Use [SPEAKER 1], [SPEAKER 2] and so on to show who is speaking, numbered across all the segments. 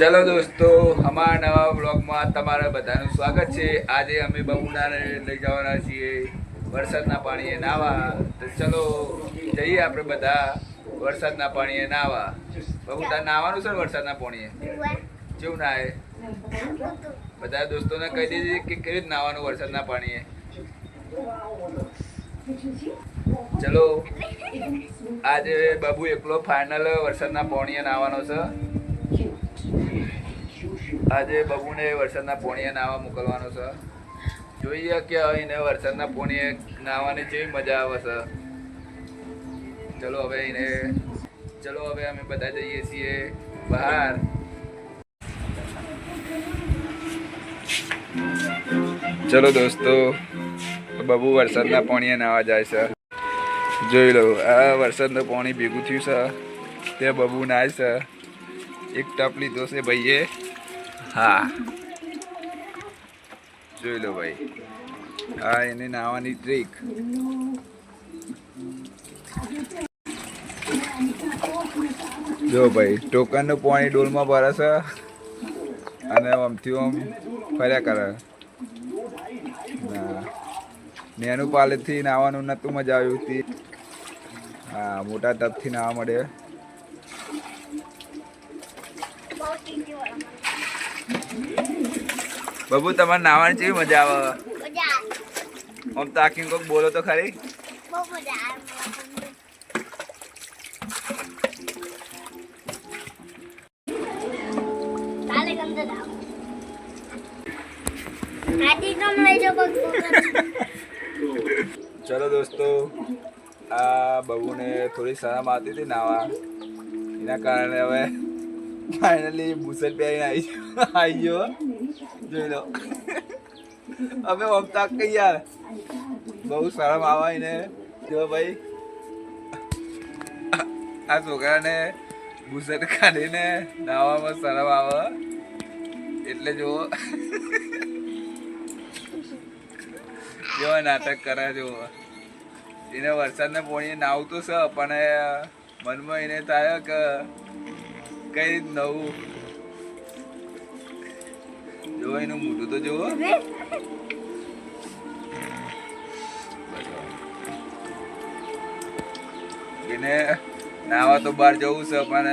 [SPEAKER 1] ચલો દોસ્તો, અમારા નવા બ્લોગમાં તમારા બધાનું સ્વાગત છે. આજે અમે બહુડાને લઈ જવાના છીએ વરસાદના પાણીએ નાવા તો ચલો, જઈએ આપણે બધા વરસાદના પાણીએ નાવા તાર નાવાનું છે વરસાદના પાણીએ? જેવું નાહે? બધા દોસ્તોને કહી દેજે કે કેવી રીતે નાવાનું વરસાદના પાણીએ? ચલો, આજે બાબુ એકલો ફાઇનલ વરસાદના પાણીએ નાવાનો છે. આજે બબુને વરસાદના પોણીએ નાવા મોકલવાનો છે. જોઈએ કે એને વરસાદના પોણીએ નાવાની જેવી મજા આવે છે. ચલો હવે એને ચલો હવે અમે બધા જઈએ છીએ બહાર. ચલો દોસ્તો, બબુ વરસાદના પાણીએ નાવા જાય છે. જોઈ લો, આ વરસાદનું પાણી ભેગું થયું છે. તે બબુ નાય છે. એક ટપ લીધો ભાઈએ. હા. જોઈ લો ભાઈ. હા એને નાવાની ટ્રીક જો ભાઈ, ટોકનનું પાણી ડોલમાં ભરાશે અને આમથી આમ ફર્યા કરે. નેનું પાલેથી નાવાનું નતું મજા આવ્યું હતી. હા, મોટા ટબથી નાવા મળે બબુ તમારે નાવાની કેવી મજા આવે? આમ તાકીને કોઈક બોલો તો ખરી. ચલો દોસ્તો આ બબુને થોડી શરમ આવતી હતી નાવા. એના કારણે હવે ફાઇનલી બુસટ પહેરીને આવી આવી ગયો જોઈ લો અમે વખતા કઈ યાર બહુ શરમ એને જો ભાઈ આ છોકરાને બુસટ કાઢીને નાવામાં શરમ આવે એટલે જો કેવા નાટક કરે જો એને વરસાદના પોણીએ નાવતું છે પણ મનમાં એને થાય કે કઈ નવું? જો એનું મોઢું તો જુઓ એને નાવા તો બહાર જવું છે, પણ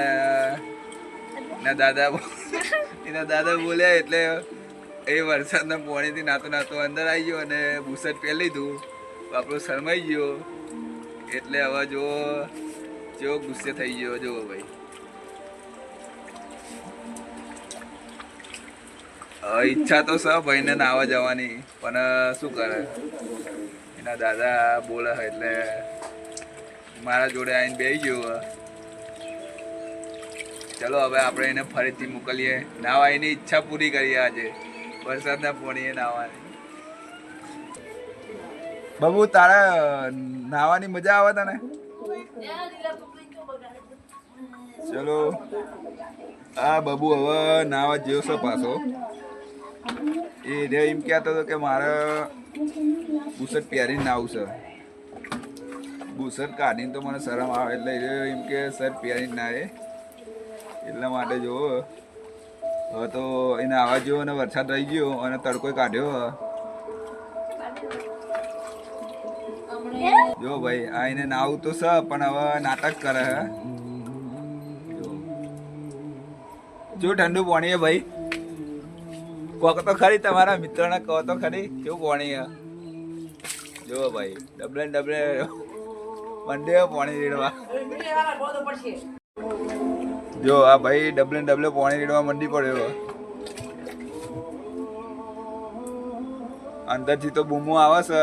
[SPEAKER 1] એના દાદા એના દાદા બોલ્યા એટલે એ વરસાદના પાણીથી નાતો નાતો અંદર આવી ગયો અને બુસટ પહેરી લીધું. આપણો શરમાઈ ગયો. એટલે હવે જો જો ગુસ્સે થઈ ગયો, જુઓ ભાઈ. ઈચ્છા તો છે ભાઈને નાવા જવાની, પણ શું કરે? એના દાદા બોલે એટલે મારા જોડે આવીને બેસી ગયો. ચલો, હવે આપણે એને ફરીથી મોકલીએ. નાવા એની ઈચ્છા પૂરી કરીએ આજે. વરસાદના પોણીએ નાવાની. બાબુ, તારા નાવાની મજા આવે તને? ચલો. આ બાબુ, હવે નાવા જેવો છે પાછો. એ રે એમ કહેતો હતો કે મારે બુસટ પહેરીને નાવું છે બુસટ કાઢીને તો મને શરમ આવે એટલે એમ કે, સર, પહેરીને ના એ એટલા માટે જો, હવે તો એને આવા જેવો અને વરસાદ રહી ગયો અને તડકો કાઢ્યો. જો ભાઈ, આ એને નાવું તો છે પણ હવે નાટક કરે જો. ઠંડુ પાણી ભાઈ. કહો તો ખરી તમારા મિત્રોને કહો તો ખરી. કેવું પાણી જુઓ ભાઈ, ડબલે ડબલે મંડે પાણી રેડવા. જો આ ભાઈ ડબલે ડબલે પાણી રેડવા મંડી પડ્યો અંદરથી તો બૂમો આવે છે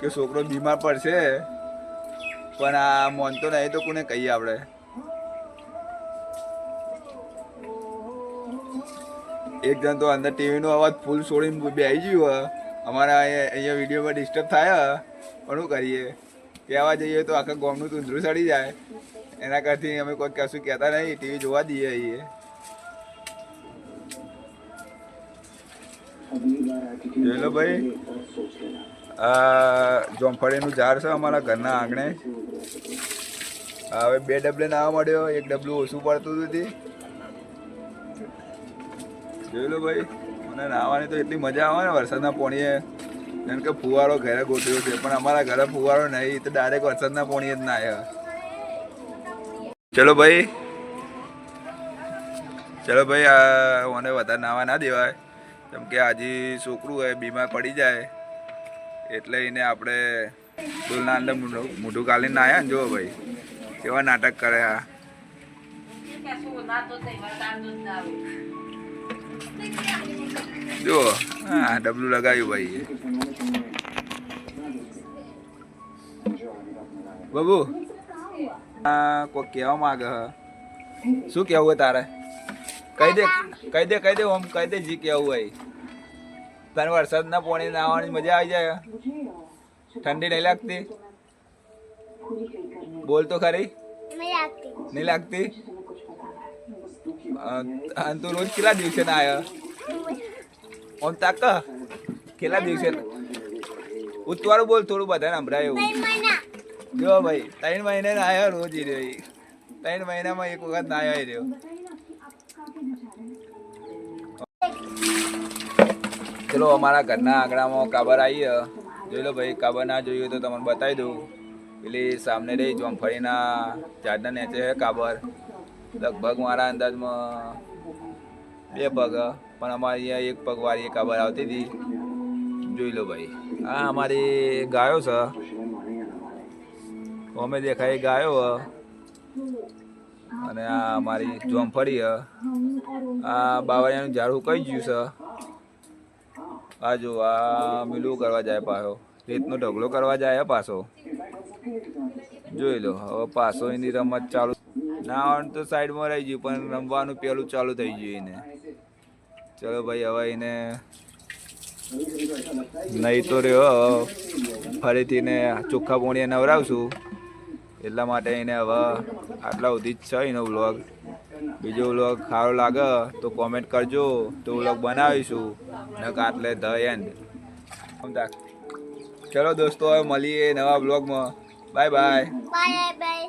[SPEAKER 1] કે છોકરો બીમાર પડશે. પણ આ મોનતો નહીં તો કોને કહીએ આપણે? એક જણ તો અંદર ટીવીનો અવાજ ફૂલ છોડીને બેસી ગયું, હે. અમારા અહીંયા વિડીયોમાં ડિસ્ટર્બ થાય. પણ શું કરીએ? કહેવા જઈએ તો આખા ગામનું તુંધરું સડી જાય. એના કરતી અમે કોઈ કશું કહેતા નહીં ટીવી જોવા દઈએ અહીંયા હેલો ભાઈ. જોમફળીનું ઝાડ છે અમારા ઘરના આંગણે. હવે બે ડબલે નાવા મળ્યો એક ડબલું ઓછું પડતું હતું. જોઈ લો ભાઈ, મને નાહવાની તો એટલી મજા આવે ને વરસાદના પોણીએ. કારણ કે ફુવારો ઘરે ગોઠવ્યો છે, પણ અમારા ઘરે ફુવારો નહીં તો ડાયરેક્ટ વરસાદના પોણીએ જ નાહે. ચલો ભાઈ. ચલો ભાઈ, આ મને વધારે નાવા ના દેવાય. કેમ કે આજે છોકરું હોય, બીમાર પડી જાય, એટલે એને આપણે ડોલના અંદર મોઢું કાલીને નાહ્યા ને જો ભાઈ, કેવા નાટક કરે આ. જો હા ડબલું લગાવ્યું ભાઈ બબુ આ કોઈ કહેવા માંગે હ. શું કહેવું તારે? કહી દે કહી દે કહી દે ઓમ કહી દે જી કહેવું હોય. તને વરસાદના પાણી નાવાની મજા આવી જાય ઠંડી નહીં લાગતી? બોલ તો ખરી. નહીં લાગતી? તું રોજ કેટલા દિવસે ના આવ્યો ઓમ તાક કેટલા દિવસે ઉતવારું બોલ થોડું બધાને સંભળાય એવું જો ભાઈ ત્રણ મહિને ના આવ્યો રોજ ઈ રહ્યો. ત્રણ મહિનામાં એક વખત ના આવ્યો રહ્યો ચલો અમારા ઘરના આંગણામાં કાબર આવી હે. જોઈ લો ભાઈ કાબર ના જોયું તો તમને બતાવી દઉં. પેલી સામને રહી ફરીના ઝાડના નેચે કાબર. લગભગ મારા અંદાજમાં બે પગ. પણ અમારે અહીંયા એક પગ વાળી આબર આવતી હતી જોઈ લો ભાઈ આ અમારી ગાયો છે અમે દેખાય ગાયો. અને આ અમારી જોમફળી. આ બાવળિયાનું ઝાડું કઈ ગયું છે આ જો, આ મીલું કરવા જાય પાછો રેતનો ઢગલો કરવા જાય પાછો જોઈ લો, હવે પાછો એની રમત ચાલુ નાવાનું તો સાઈડમાં રહી ગયું, પણ રમવાનું પેલું ચાલુ થઈ ગયું એને. ચલો ભાઈ, હવે એને નહીં તો રહ્યો. ફરીથી ને ચોખ્ખા પોણીએ નવરાવશું. એટલા માટે એને હવે આટલા સુધી જ છે એનો વ્લોગ. બીજો વ્લોગ સારો લાગે તો કોમેન્ટ કરજો. તો વ્લોગ બનાવીશું. ને આટલે ધ એન્ડ ચલો દોસ્તો, હવે મળીએ નવા બ્લોગમાં બાય બાય
[SPEAKER 2] બાય